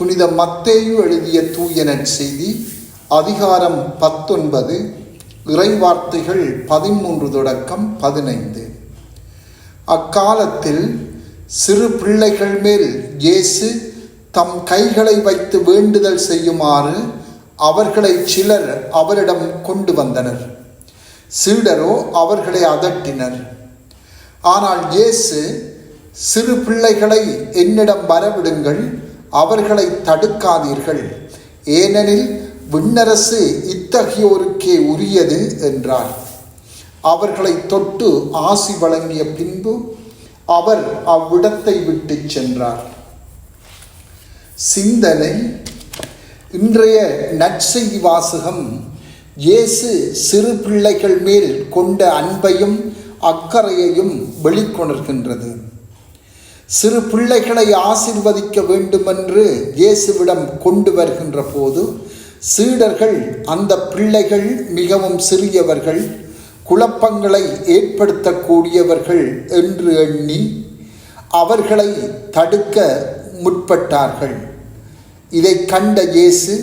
புனித மத்தேயு எழுதிய தூயனன் செய்தி அதிகாரம் பத்தொன்பது இறைவார்த்தைகள் பதிமூன்று தொடக்கம் பதினைந்து. அக்காலத்தில் சிறு பிள்ளைகள் மேல் இயேசு தம் கைகளை வைத்து வேண்டுதல் செய்யுமாறு அவர்களை சிலர் அவரிடம் கொண்டு வந்தனர். சீடரோ அவர்களை அதட்டினர். ஆனால் இயேசு சிறு பிள்ளைகளை என்னிடம் வரவிடுங்கள் அவர்களை தடுக்காதீர்கள். ஏனெனில் விண்ணரசு இத்தகையோருக்கே உரியது என்றார். அவர்களை தொட்டு ஆசி வழங்கிய பின்பு அவர் அவ்விடத்தை விட்டு சென்றார். சிந்தனை இன்றைய நற்செய்தி வாசகம் இயேசு சிறு பிள்ளைகள் மேல் கொண்ட அன்பையும் அக்கறையையும் வெளிக்கொணர்கின்றது. சிறு பிள்ளைகளை ஆசிர்வதிக்க வேண்டுமென்று இயேசுவிடம் கொண்டு வருகின்ற போது சீடர்கள் அந்த பிள்ளைகள் மிகவும் சிறியவர்கள் குழப்பங்களை ஏற்படுத்தக்கூடியவர்கள் என்று எண்ணி அவர்களை தடுக்க முற்பட்டார்கள். இதை கண்ட இயேசு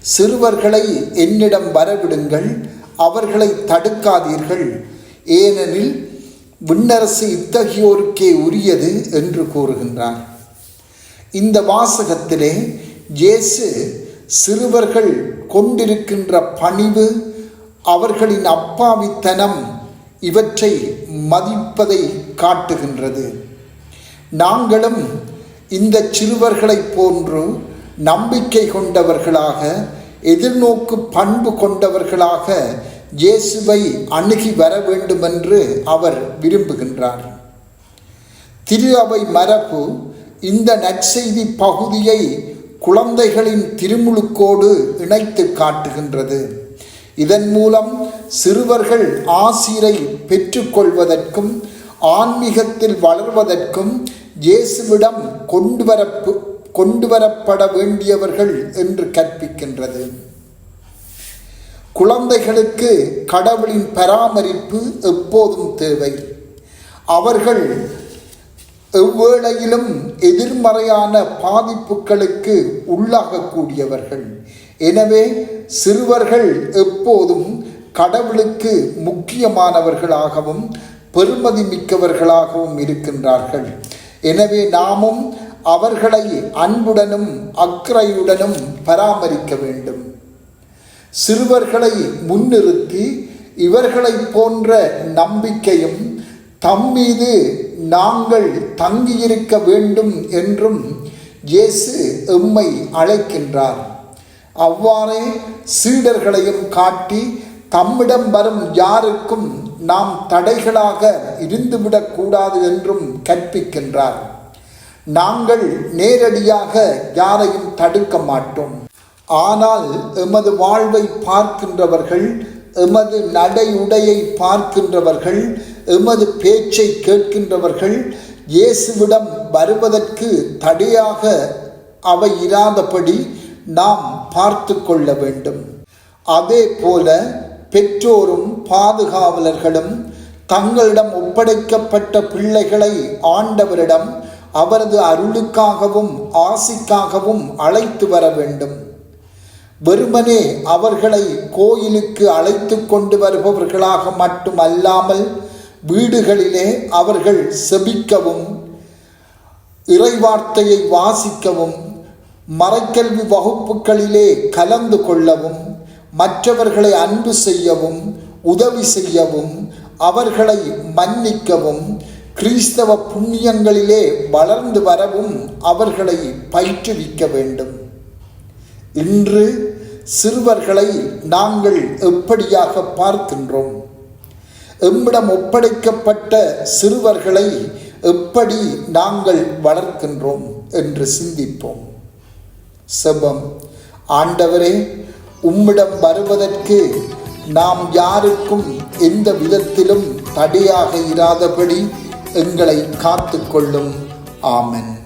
சிறுவர்களை என்னிடம் வரவிடுங்கள் அவர்களை தடுக்காதீர்கள் ஏனெனில் விண்ணரசு இத்தகையோருக்கே உரியது என்று கூறுகின்றார் இந்த வாசகத்திலே இயேசு சிறுவர்கள் கொண்டிருக்கின்ற பணிவு அவர்களின் அப்பாவித்தனம் இவற்றை மதிப்பதை காட்டுகின்றது. நாங்களும் இந்த சிறுவர்களைப் போன்று நம்பிக்கை கொண்டவர்களாக எதிர்நோக்கு பண்பு கொண்டவர்களாக இயேசுவை அணுகி வர வேண்டுமென்று அவர் விரும்புகின்றார். திரு அவை மரபு இந்த நற்செய்தி பகுதியை குழந்தைகளின் திருமுழுக்கோடு இணைத்து காட்டுகின்றது. இதன் மூலம் சிறுவர்கள் ஆசிரை பெற்றுக்கொள்வதற்கும் ஆன்மீகத்தில் வளர்வதற்கும் இயேசுவிடம் கொண்டு வரப்பு கொண்டு வரப்பட வேண்டியவர்கள் என்று கற்பிக்கின்றது. குழந்தைகளுக்கு கடவுளின் பராமரிப்பு எப்போதும் தேவை. அவர்கள் எவ்வேளையிலும் எதிர்மறையான பாதிப்புகளுக்கு உள்ளாகக்கூடியவர்கள். எனவே சிறுவர்கள் எப்போதும் கடவுளுக்கு முக்கியமானவர்களாகவும் பெருமதி மிக்கவர்களாகவும் இருக்கின்றார்கள். எனவே நாமும் அவர்களை அன்புடனும் அக்கறையுடனும் பராமரிக்க வேண்டும். சிறுவர்களை முன்னிறுத்தி இவர்களை போன்ற நம்பிக்கையும் தம் மீது நாங்கள் தங்கியிருக்க வேண்டும் என்றும் இயேசு எம்மை அழைக்கின்றார். அவ்வாறே சீடர்களையும் காட்டி தம்மிடம் வரும் யாருக்கும் நாம் தடைகளாக இருந்துவிடக்கூடாது என்றும் கற்பிக்கின்றார். நாங்கள் நேரடியாக யாரையும் தடுக்க மாட்டோம். ஆனால் எமது வாழ்வை பார்க்கின்றவர்கள் எமது நடை உடையை பார்க்கின்றவர்கள் எமது பேச்சை கேட்கின்றவர்கள் இயேசுவிடம் வருவதற்கு தடையாக அவை இராதபடி நாம் பார்த்து கொள்ள வேண்டும். அதே போல பெற்றோரும் பாதுகாவலர்களும் தங்களிடம் ஒப்படைக்கப்பட்ட பிள்ளைகளை ஆண்டவரிடம் அவரது அருளுக்காகவும் ஆசிக்காகவும் அழைத்து வர வேண்டும். வெறுமனே அவர்களை கோயிலுக்கு அழைத்து கொண்டு வருபவர்களாக மட்டுமல்லாமல் வீடுகளிலே அவர்கள் செபிக்கவும் இறைவார்த்தையை வாசிக்கவும் மறைக்கல்வி வகுப்புகளிலே கலந்து கொள்ளவும் மற்றவர்களை அன்பு செய்யவும் உதவி செய்யவும் அவர்களை மன்னிக்கவும் கிறிஸ்தவ புண்ணியங்களிலே வளர்ந்து வரவும் அவர்களை பயிற்றுவிக்க வேண்டும். இன்று சிறுவர்களை நாங்கள் எப்படியாக பார்க்கின்றோம்? எம்மிடம் ஒப்படைக்கப்பட்ட சிறுவர்களை எப்படி நாங்கள் வளர்க்கின்றோம் என்று சிந்திப்போம். செபம் ஆண்டவரே உம்மிடம் வருவதற்கு நாம் யாருக்கும் எந்த விதத்திலும் தடையாக இராதபடி எங்களை காத்துக்கொள்ளும். ஆமன்.